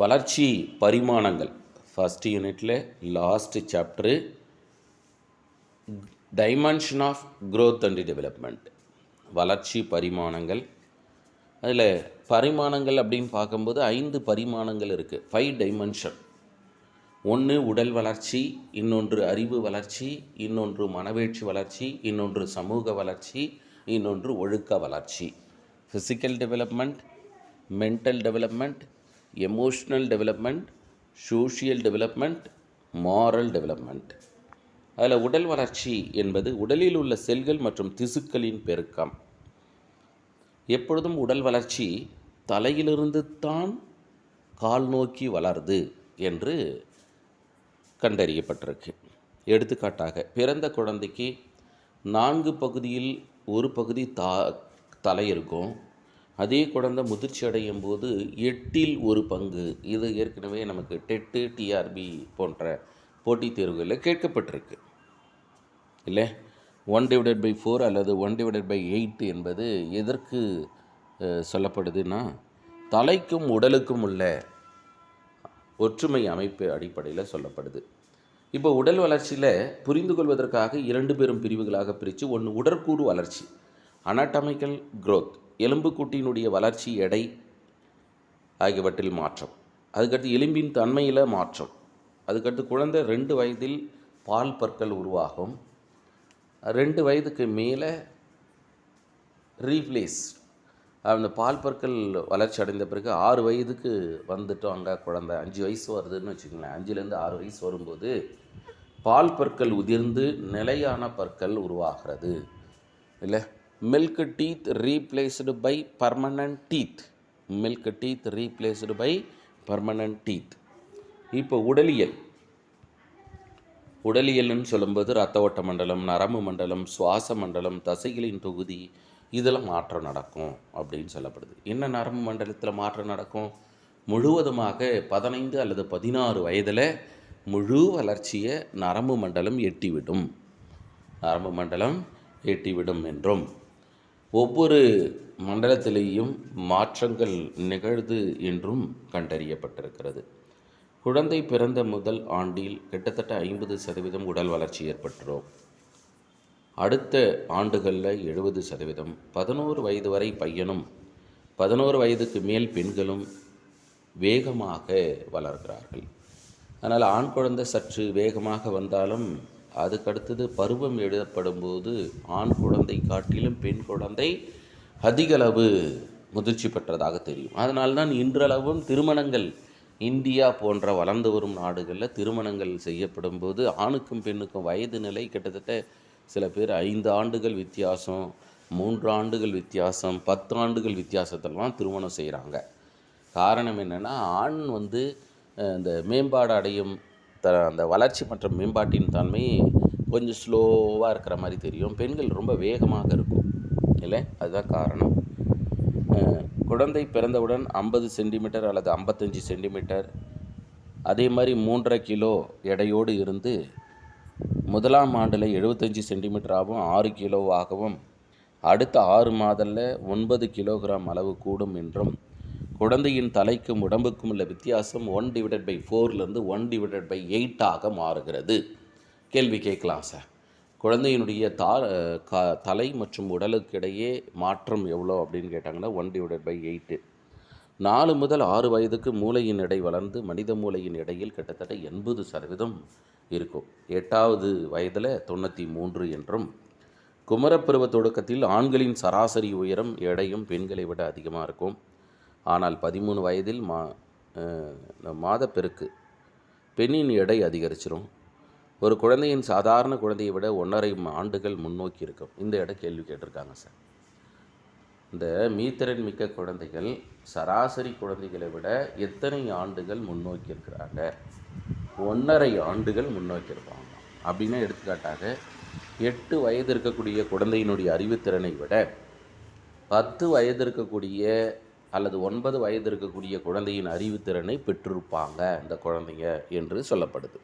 வளர்ச்சி பரிமாணங்கள். ஃபஸ்ட் யூனிட்டில் last chapter dimension of growth and development வளர்ச்சி பரிமாணங்கள். அதில் பரிமாணங்கள் அப்படின்னு பார்க்கும்போது ஐந்து பரிமாணங்கள் இருக்குது ஃபைவ் டைமென்ஷன் ஒன்று உடல் வளர்ச்சி இன்னொன்று அறிவு வளர்ச்சி இன்னொன்று மனவேட்சி வளர்ச்சி இன்னொன்று சமூக வளர்ச்சி இன்னொன்று ஒழுக்க வளர்ச்சி. Physical development mental development emotional development social development moral development அதில் உடல் வளர்ச்சி என்பது உடலில் உள்ள செல்கள் மற்றும் திசுக்களின் பெருக்கம். எப்பொழுதும் உடல் வளர்ச்சி தலையிலிருந்து தான் கால் நோக்கி வளருது என்று கண்டறியப்பட்டிருக்கு. எடுத்துக்காட்டாக பிறந்த குழந்தைக்கு நான்கு பகுதியில் ஒரு பகுதி தா தலை இருக்கும். அதே குழந்தை முதிர்ச்சி அடையும் போது எட்டில் ஒரு பங்கு. இது ஏற்கனவே நமக்கு டெட்டு டிஆர்பி போன்ற போட்டித் தேர்வுகளில் கேட்கப்பட்டிருக்கு. இல்லை? ஒன் டிவைடட் பை ஃபோர் அல்லது ஒன் டிவைடட் பை எயிட் என்பது எதற்கு சொல்லப்படுதுன்னா தலைக்கும் உடலுக்கும் உள்ள ஒற்றுமை அமைப்பு அடிப்படையில் சொல்லப்படுது. இப்போ உடல் வளர்ச்சியில் புரிந்து கொள்வதற்காக இரண்டு பெரும் பிரிவுகளாக பிரித்து ஒன்று உடற்கூறு வளர்ச்சி அனாட்டமிக்கல் க்ரோத் எலும்புக்கூட்டினுடைய வளர்ச்சி எடை ஆகியவற்றில் மாற்றம். அதுக்கடுத்து எலும்பின் தன்மையில் மாற்றம். அதுக்கடுத்து குழந்தை ரெண்டு வயதில் பால் பற்கள் உருவாகும். ரெண்டு வயதுக்கு மேலே ரீப்ளேஸ். அந்த பால் பற்கள் வளர்ச்சி அடைந்த பிறகு ஆறு வயதுக்கு வந்துட்டோங்க குழந்தை. அஞ்சு வயசு வருதுன்னு வச்சுக்கோங்களேன். அஞ்சுலேருந்து ஆறு வயசு வரும்போது பால் பற்கள் உதிர்ந்து நிலையான பற்கள் உருவாகிறது. இல்லை? Milk teeth replaced by permanent teeth. Milk teeth replaced by permanent teeth. இப்போ உடலியல். உடலியல்னு சொல்லும்போது ரத்த ஓட்ட மண்டலம் நரம்பு மண்டலம் சுவாச மண்டலம் தசைகளின் தொகுதி இதில் மாற்றம் நடக்கும் அப்படின்னு சொல்லப்படுது. என்ன நரம்பு மண்டலத்தில் மாற்றம் நடக்கும்? முழுவதுமாக பதினைந்து அல்லது பதினாறு வயதில் முழு வளர்ச்சியை நரம்பு மண்டலம் எட்டிவிடும். நரம்பு மண்டலம் எட்டிவிடும் என்றும். ஒவ்வொரு மண்டலத்திலேயும் மாற்றங்கள் நிகழ்து என்றும் கண்டறியப்பட்டிருக்கிறது. குழந்தை பிறந்த முதல் ஆண்டில் கிட்டத்தட்ட ஐம்பது சதவீதம் உடல் வளர்ச்சி ஏற்பட்டுரும் அடுத்த ஆண்டுகளில் எழுபது சதவீதம். பதினோரு வயது வரை பையனும் பதினோரு வயதுக்கு மேல் பெண்களும் வேகமாக வளர்கிறார்கள். அதனால் ஆண் குழந்தை சற்று வேகமாக வந்தாலும் அதுக்கடுத்தது பருவம் எழுதப்படும்போது ஆண் குழந்தை காட்டிலும் பெண் குழந்தை அதிகளவு முதிர்ச்சி பெற்றதாக தெரியும். அதனால்தான் இன்றளவும் திருமணங்கள் இந்தியா போன்ற வளர்ந்து வரும் நாடுகளில் திருமணங்கள் செய்யப்படும் போது ஆணுக்கும் பெண்ணுக்கும் வயது நிலை கிட்டத்தட்ட சில பேர் ஐந்து ஆண்டுகள் வித்தியாசம் மூன்று ஆண்டுகள் வித்தியாசம் பத்து ஆண்டுகள் வித்தியாசத்திலலாம் திருமணம் செய்கிறாங்க. காரணம் என்னென்னா ஆண் வந்து இந்த மேம்பாடு அடையும் த அந்த வளர்ச்சி மற்றும் மேம்பாட்டின் தன்மை கொஞ்சம் ஸ்லோவாக இருக்கிற மாதிரி தெரியும். பெண்கள் ரொம்ப வேகமாக இருக்கும். இல்லை? அதுதான் காரணம். குழந்தை பிறந்தவுடன் ஐம்பது சென்டிமீட்டர் அல்லது ஐம்பத்தஞ்சு சென்டிமீட்டர் அதே மாதிரி மூன்றரை கிலோ எடையோடு இருந்து முதலாம் ஆண்டில் எழுபத்தஞ்சி சென்டிமீட்டராகவும் ஆறு கிலோவாகவும் அடுத்த ஆறு மாதத்தில் ஒன்பது கிலோகிராம் அளவு கூடும் என்றும் குழந்தையின் தலைக்கும் உடம்புக்கும் உள்ள வித்தியாசம் ஒன் டிவைடட் பை ஃபோர்லேருந்து ஒன் டிவைடட் பை எயிட்டாக மாறுகிறது. கேள்வி கேட்கலாம் சார் குழந்தையினுடைய தா க தலை மற்றும் உடலுக்கு இடையே மாற்றம் எவ்வளோ அப்படின்னு கேட்டாங்கன்னா ஒன் டிவைடட் பை எயிட்டு நாலு முதல் ஆறு வயதுக்கு மூளையின் எடை வளர்ந்து மனித மூளையின் எடையில் கிட்டத்தட்ட எண்பது சதவீதம் இருக்கும். எட்டாவது வயதில் தொண்ணூற்றி மூன்று என்றும் குமரப்பருவ தொடக்கத்தில் ஆண்களின் சராசரி உயரம் எடையும் பெண்களை விட அதிகமாக இருக்கும். ஆனால் பதிமூணு வயதில் மா மாதப்பெருக்கு பெண்ணின் எடை அதிகரிச்சிரும். ஒரு குழந்தையின் சாதாரண குழந்தையை விட ஒன்றரை ஆண்டுகள் முன்னோக்கி இருக்கும். இந்த இடம் கேள்வி கேட்டிருக்காங்க சார். இந்த மீத்திறன் மிக்க குழந்தைகள் சராசரி குழந்தைகளை விட எத்தனை ஆண்டுகள் முன்னோக்கி இருக்கிறாங்க? ஒன்றரை ஆண்டுகள் முன்னோக்கி இருப்பாங்க. அப்படின்னா எடுத்துக்காட்டாக எட்டு வயது இருக்கக்கூடிய குழந்தையினுடைய அறிவுத்திறனை விட பத்து வயது இருக்கக்கூடிய அல்லது ஒன்பது வயது இருக்கக்கூடிய குழந்தையின் அறிவுத்திறனை பெற்றிருப்பாங்க இந்த குழந்தைங்க என்று சொல்லப்படுது.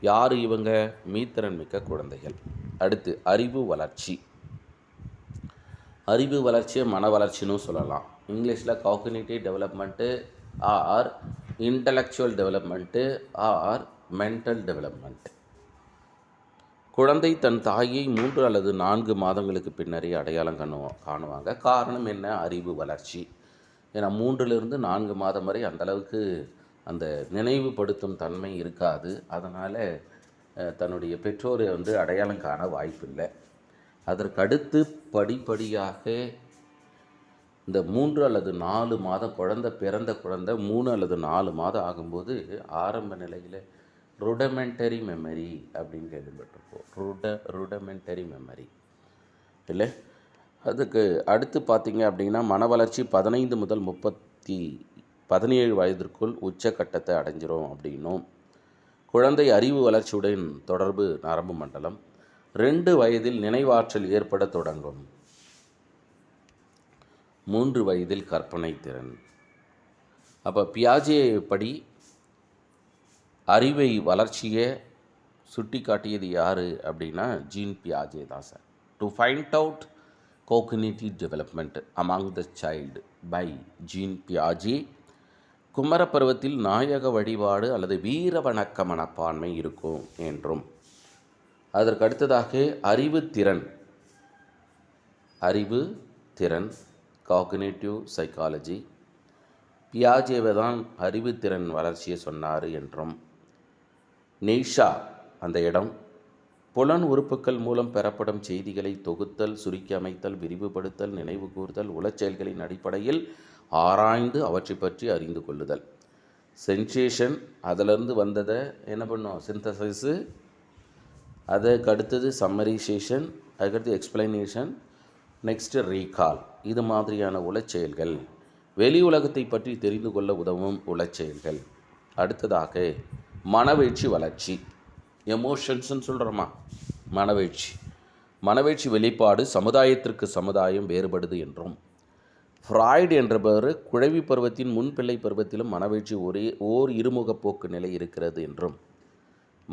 யார் இவங்க? மீத்திறன் மிக்க குழந்தைகள். அடுத்து அறிவு வளர்ச்சி. அறிவு வளர்ச்சியை மன வளர்ச்சின்னு சொல்லலாம். இங்கிலீஷில் cognitive development or intellectual development or mental development குழந்தை தன் தாயை மூன்று அல்லது நான்கு மாதங்களுக்கு பின்னரே அடையாளம் காணு காணுவாங்க. காரணம் என்ன? அறிவு வளர்ச்சி. ஏன்னா மூன்றிலிருந்து நான்கு மாதம் வரை அந்தளவுக்கு அந்த நினைவுபடுத்தும் தன்மை இருக்காது. அதனால் தன்னுடைய பெற்றோரை வந்து அடையாளம் காண வாய்ப்பில்லை. அதற்கடுத்து படிப்படியாக இந்த மூன்று அல்லது நாலு மாதம் குழந்தை பிறந்த குழந்தை மூணு அல்லது நாலு மாதம் ஆகும்போது ஆரம்ப நிலையில் ருடமெண்டரி மெமரி அப்படின்னு கேள்விப்பட்டிருப்போம். ருட ருடமெண்டரி மெமரி இல்லை? அதுக்கு அடுத்து பார்த்திங்க அப்படின்னா மன வளர்ச்சி பதினைந்து முதல் முப்பத்தி பதினேழு வயதிற்குள் உச்சக்கட்டத்தை அடைஞ்சிரும் அப்படின்னும். குழந்தை அறிவு வளர்ச்சியுடன் தொடர்பு நரம்பு மண்டலம். ரெண்டு வயதில் நினைவாற்றல் ஏற்பட தொடங்கும். மூன்று வயதில் கற்பனை திறன். அப்போ பியாஜே படி அறிவை வளர்ச்சியை சுட்டி காட்டியது யார் அப்படின்னா ஜீன் பியாஜே தான் sir. To find out cognitive development among the child by Jean பியாஜி குமரப்பருவத்தில் நாயக வழிபாடு அல்லது வீர வணக்க மனப்பான்மை இருக்கும் என்றும். அதற்கு அடுத்ததாக அறிவு திறன். அறிவு திறன் காக்னேட்டிவ் சைக்காலஜி பியாஜேவை தான் அறிவுத்திறன் வளர்ச்சியை சொன்னார் என்றும். நெய்ஷா அந்த இடம். புலன் உறுப்புக்கள் மூலம் பெறப்படும் செய்திகளை தொகுத்தல் சுருக்கி அமைத்தல் விரிவுபடுத்தல் நினைவு கூர்தல் உளச்செயல்களின் அடிப்படையில் ஆராய்ந்து அவற்றை பற்றி அறிந்து கொள்ளுதல். சென்சேஷன் அதிலிருந்து வந்ததை என்ன பண்ணும்? சிந்தசைஸு அதுக்கு அடுத்தது சம்மரிசேஷன் அதுக்கடுத்து எக்ஸ்பிளனேஷன் நெக்ஸ்ட்டு ரீகால் இது மாதிரியான உளச்செயல்கள் வெளி உலகத்தை பற்றி தெரிந்து கொள்ள உதவும் உளச்செயல்கள் அடுத்ததாக மனவீழ்ச்சி வளர்ச்சி. எமோஷன்ஸ்ன்னு சொல்கிறோமா மனவீழ்ச்சி. மனவீழ்ச்சி வெளிப்பாடு சமுதாயத்திற்கு சமுதாயம் வேறுபடுது என்றும். ஃப்ராய்டு என்றவர் குழவி பருவத்தின் முன்பிள்ளை பருவத்திலும் மனவீழ்ச்சி ஒரே ஓர் இருமுகப் போக்கு நிலை இருக்கிறது என்றும்.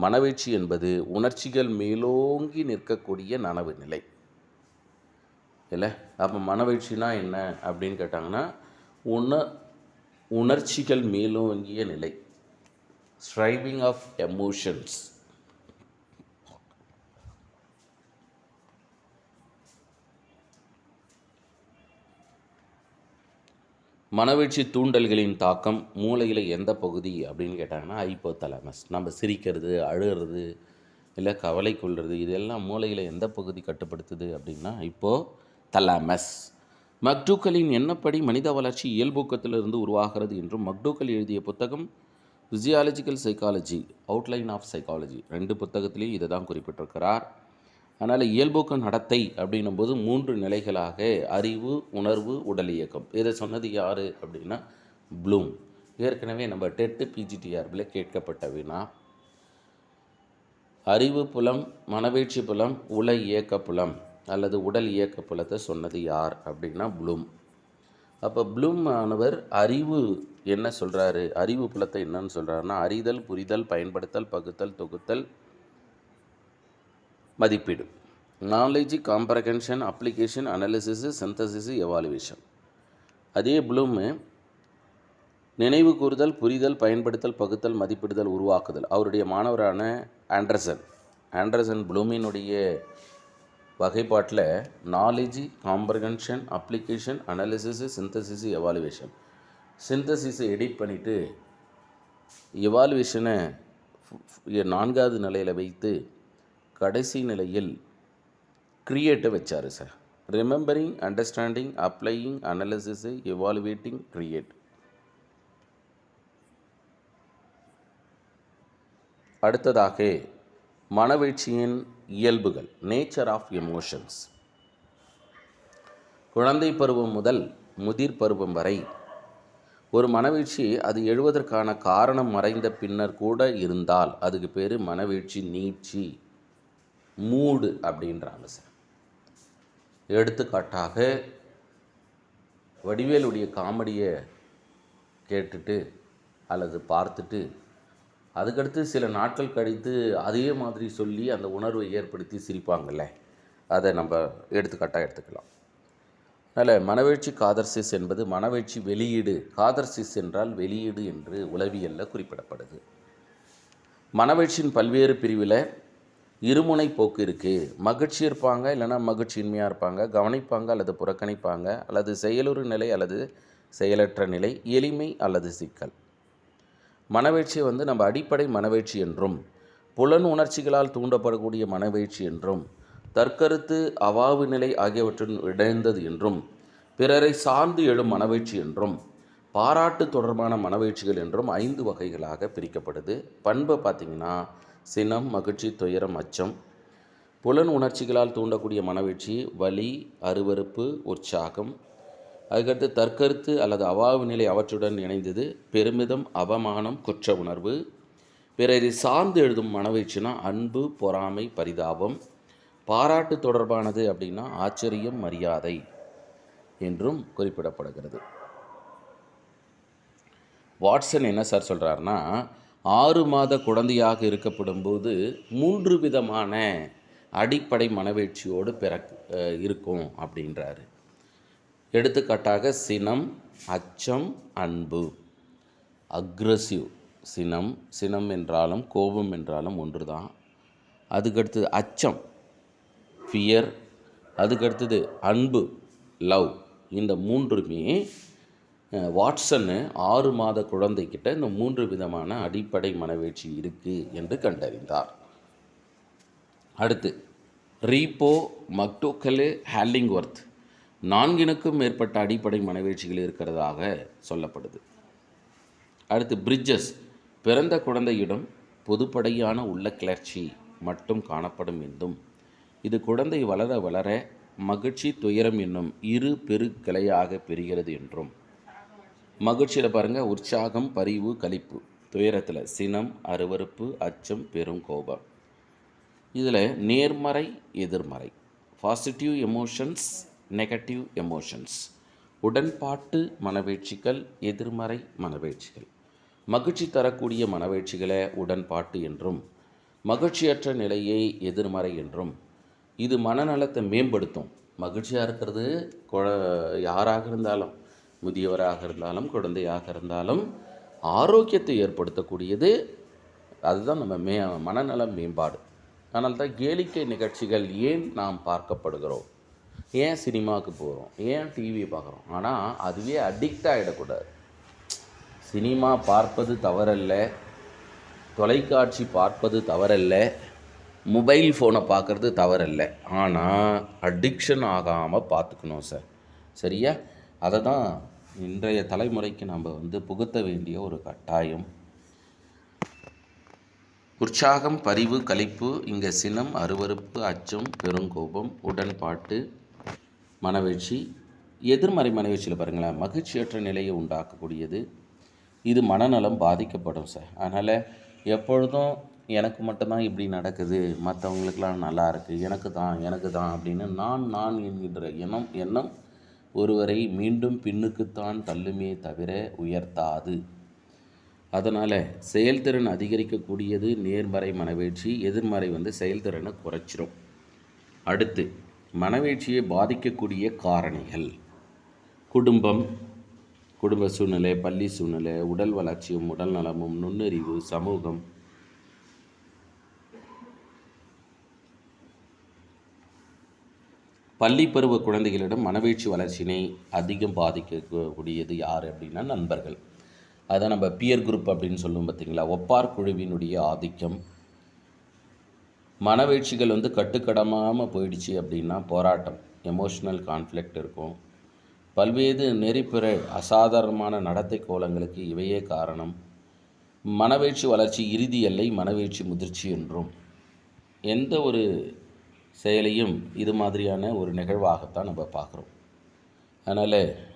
மனவீழ்ச்சி என்பது உணர்ச்சிகள் மேலோங்கி நிற்கக்கூடிய நனவு நிலை. இல்லை? அப்போ மனவீழ்ச்சினா என்ன அப்படின்னு கேட்டாங்கன்னா உண உணர்ச்சிகள் மேலோங்கிய நிலை. ஸ்ட்ரைவிங் ஆஃப் எமோஷன்ஸ் மனவீழ்ச்சி தூண்டல்களின் தாக்கம் மூளையில் எந்த பகுதி அப்படின்னு கேட்டாங்கன்னா ஐப்போ ஹைப்போதலாமஸ் நம்ம சிரிக்கிறது அழுகிறது இல்லை கவலை கொள்வது இதெல்லாம் மூளையில் எந்த பகுதி கட்டுப்படுத்துது அப்படின்னா இப்போ தலாமஸ் மக்டூக்கலின் எண்ணப்படி மனித வளர்ச்சி இயல்பூக்கத்திலிருந்து உருவாகிறது என்றும் மக்டூக்கல் எழுதிய புத்தகம் physiological psychology outline of psychology ரெண்டு புத்தகத்திலையும் இதை தான் குறிப்பிட்டிருக்கிறார். அதனால் இயல்போக்கு நடத்தை அப்படின்னும் போது மூன்று நிலைகளாக அறிவு உணர்வு உடல் இயக்கம். இதை சொன்னது யார் அப்படின்னா ப்ளூம் ஏற்கனவே நம்ம டெட்டு பிஜிடிஆர்பில் கேட்கப்பட்ட வினா. அறிவு புலம் மனவீழ்ச்சி புலம் உல இயக்க புலம் அல்லது உடல் இயக்க புலத்தை சொன்னது யார் அப்படின்னா ப்ளூம் அப்போ ப்ளூம் ஆனவர் அறிவு என்ன சொல்கிறாரு அறிவு புலத்தை என்னன்னு சொல்கிறாருன்னா அறிதல் புரிதல் பயன்படுத்தல் பகுத்தல் தொகுத்தல் மதிப்பீடு. Knowledge comprehension application analysis synthesis evaluation அதே ப்ளூமு நினைவு கூறுதல் புரிதல் பயன்படுத்தல் பகுத்தல் மதிப்பிடுதல் உருவாக்குதல். அவருடைய மாணவரான ஆண்டர்சன். ஆண்டர்சன் ப்ளூமினுடைய வகைப்பாட்டில் knowledge comprehension application analysis synthesis evaluation சிந்தசிஸை edit பண்ணிவிட்டு எவாலுவேஷனை நான்காவது நிலையில் வைத்து கடைசி நிலையில் கிரியேட்டை வச்சார் sir remembering understanding applying analysis evaluating create அடுத்ததாக மனவீழ்ச்சியின் இயல்புகள் நேச்சர் ஆஃப் எமோஷன்ஸ் குழந்தை பருவம் முதல் முதிர் பருவம் வரை ஒரு மனவீழ்ச்சி அது எழுவதற்கான காரணம் மறைந்த பின்னர் கூட இருந்தால் அதுக்கு பேர் மனவீழ்ச்சி நீட்சி. மூடு அப்படின்றாங்க சார் எடுத்துக்காட்டாக வடிவேலுடைய காமெடியை கேட்டுட்டு அல்லது பார்த்துட்டு அதுக்கடுத்து சில நாட்கள் கழித்து அதே மாதிரி சொல்லி அந்த உணர்வை ஏற்படுத்தி சிரிப்பாங்கள்ல அதை நம்ம எடுத்துக்காட்டாக எடுத்துக்கலாம். அதனால் மனவேழ்ச்சி காதர்சிஸ் என்பது மனவேழ்ச்சி வெளியீடு. காதர்சிஸ் என்றால் வெளியீடு என்று உளவியலில் குறிப்பிடப்படுது. மனவெழ்ச்சியின் பல்வேறு பிரிவில் இருமுனை போக்கு இருக்குது மகிழ்ச்சி இருப்பாங்க இல்லைன்னா மகிழ்ச்சியின்மையாக இருப்பாங்க கவனிப்பாங்க அல்லது புறக்கணிப்பாங்க அல்லது செயலுறு நிலை அல்லது செயலற்ற நிலை எளிமை அல்லது சிக்கல். மனவெழ்ச்சியை வந்து நம்ம அடிப்படை மனவெழ்ச்சி என்றும் புலன் உணர்ச்சிகளால் தூண்டப்படக்கூடிய மனவெழ்ச்சி என்றும் தற்கருத்து அவாவு நிலை ஆகியவற்றுடன் இணைந்தது என்றும் பிறரை சார்ந்து எழும் மனவெழ்ச்சி என்றும் பாராட்டு தொடர்பான மனவேட்சிகள் என்றும் ஐந்து வகைகளாக பிரிக்கப்படுது. பண்பை பார்த்திங்கன்னா சினம் மகிழ்ச்சி துயரம் அச்சம். புலன் உணர்ச்சிகளால் தூண்டக்கூடிய மனவீழ்ச்சி வலி அருவருப்பு உற்சாகம். அதுக்கடுத்து தற்கருத்து அல்லது அவாவு நிலை அவற்றுடன் இணைந்தது பெருமிதம் அவமானம் குற்ற உணர்வு. பிறரை சார்ந்து எழுதும் மனவீழ்ச்சினா அன்பு பொறாமை பரிதாபம். பாராட்டு தொடர்பானது அப்படின்னா ஆச்சரியம் மரியாதை என்றும் குறிப்பிடப்படுகிறது. வாட்சன் என்ன சார் சொல்கிறாருன்னா ஆறு மாத குழந்தையாக இருக்கப்படும் போது மூன்று விதமான அடிப்படை மனவேட்சியோடு பிறக் இருக்கும் அப்படின்றாரு. எடுத்துக்காட்டாக சினம் அச்சம் அன்பு. அக்ரஸிவ் சினம் சினம் என்றாலும் கோபம் என்றாலும் ஒன்று தான் அதுக்கடுத்தது அச்சம் ஃபியர். அதுக்கடுத்தது அன்பு லவ். இந்த மூன்றுமே வாட்சன்னு ஆறு மாத குழந்தைக்கிட்ட இந்த மூன்று விதமான அடிப்படை மனவீழ்ச்சி இருக்குது என்று கண்டறிந்தார். அடுத்து ரீப்போ மக்டோக்கலு ஹேலிங்வர்த் நான்கினுக்கும் மேற்பட்ட அடிப்படை மனவீழ்ச்சிகள் இருக்கிறதாக சொல்லப்படுது. அடுத்து பிரிட்ஜஸ் பிறந்த குழந்தையிடம் பொதுப்படையான உள்ள கிளர்ச்சி மட்டும் காணப்படும் என்றும் இது குழந்தை வளர வளர மகிழ்ச்சி துயரம் என்னும் இரு பெரு கிளையாக பெறுகிறது என்றும் மகிழ்ச்சியில் பாருங்கள் உற்சாகம் பரிவு கழிப்பு. துயரத்தில் சினம் அருவறுப்பு அச்சம் பெரும் கோபம். இதில் நேர்மறை எதிர்மறை. பாசிட்டிவ் எமோஷன்ஸ் நெகட்டிவ் எமோஷன்ஸ் உடன்பாட்டு மனவேட்சிகள் எதிர்மறை மனவேட்சிகள். மகிழ்ச்சி தரக்கூடிய மனவேட்சிகளை உடன்பாட்டு என்றும் மகிழ்ச்சியற்ற நிலையை எதிர்மறை என்றும். இது மனநலத்தை மேம்படுத்தும். மகிழ்ச்சியாக இருக்கிறது குழ யாராக இருந்தாலும். முதியவராக இருந்தாலும் குழந்தையாக இருந்தாலும் ஆரோக்கியத்தை ஏற்படுத்தக்கூடியது. அதுதான் நம்ம மே மனநல மேம்பாடு. அதனால தான் கேளிக்கை நிகழ்ச்சிகள் ஏன் நாம் பார்க்கப்படுகிறோம்? ஏன் சினிமாவுக்கு போகிறோம்? ஏன் டிவி பார்க்குறோம்? ஆனால் அதுவே அடிக்ட் ஆகிடக்கூடாது சினிமா பார்ப்பது தவறல்ல. தொலைக்காட்சி பார்ப்பது தவறல்ல. மொபைல் ஃபோனை பார்க்குறது தவறல்ல. ஆனால் அடிக்ஷன் ஆகாமல் பார்த்துக்கணும் சார் சரியா? அதை தான் இன்றைய தலைமுறைக்கு நம்ம வந்து புகுத்த வேண்டிய ஒரு கட்டாயம். உற்சாகம் பரிவு கழிப்பு இங்கே சினம் அருவறுப்பு அச்சம் பெருங்கோபம் உடன்பாட்டு மனவீழ்ச்சி எதிர்மறை மனவீழ்ச்சியில் பாருங்களேன் மகிழ்ச்சியற்ற நிலையை உண்டாக்கக்கூடியது. இது மனநலம் பாதிக்கப்படும் சார். அதனால் எப்பொழுதும் எனக்கு மட்டும்தான் இப்படி நடக்குது மற்றவங்களுக்கெல்லாம் நல்லா இருக்குது எனக்கு தான் எனக்கு தான் அப்படின்னு நான் நான் என்கின்ற எண்ணம் எண்ணம் ஒருவரை மீண்டும் பின்னுக்குத்தான் தள்ளுமே தவிர உயர்த்தாது. அதனால் செயல்திறன் அதிகரிக்கக்கூடியது நேர்மறை மனவீழ்ச்சி எதிர்மறை வந்து செயல்திறனை குறைச்சிரும். அடுத்து மனவீழ்ச்சியை பாதிக்கக்கூடிய காரணிகள். குடும்பம் குடும்ப சூழ்நிலை பள்ளி சூழ்நிலை உடல் வளர்ச்சியும் உடல் நலமும் நுண்ணறிவு சமூகம் பள்ளி பருவ குழந்தைகளிடம் மனவீழ்ச்சி வளர்ச்சியினை அதிகம் பாதிக்கக்கூடியது யார் அப்படின்னா நண்பர்கள். அதான் நம்ம பியர் குரூப் அப்படின்னு சொல்லுவோம் பார்த்தீங்களா? ஒப்பார் குழுவினுடைய ஆதிக்கம். மனவீழ்ச்சிகள் வந்து கட்டுக்கடமாமல் போயிடுச்சு அப்படின்னா போராட்டம் எமோஷ்னல் கான்ஃப்ளிக்ட் இருக்கும். பல்வேறு நெறிப்பிற அசாதாரணமான நடத்தை கோலங்களுக்கு இவையே காரணம். மனவீழ்ச்சி வளர்ச்சி இறுதி எல்லை மனவீழ்ச்சி முதிர்ச்சி என்றும். எந்த ஒரு செயலையும் இது மாதிரியான ஒரு நிகழ்வாகத்தான் நம்ம பார்க்குறோம். அதனால்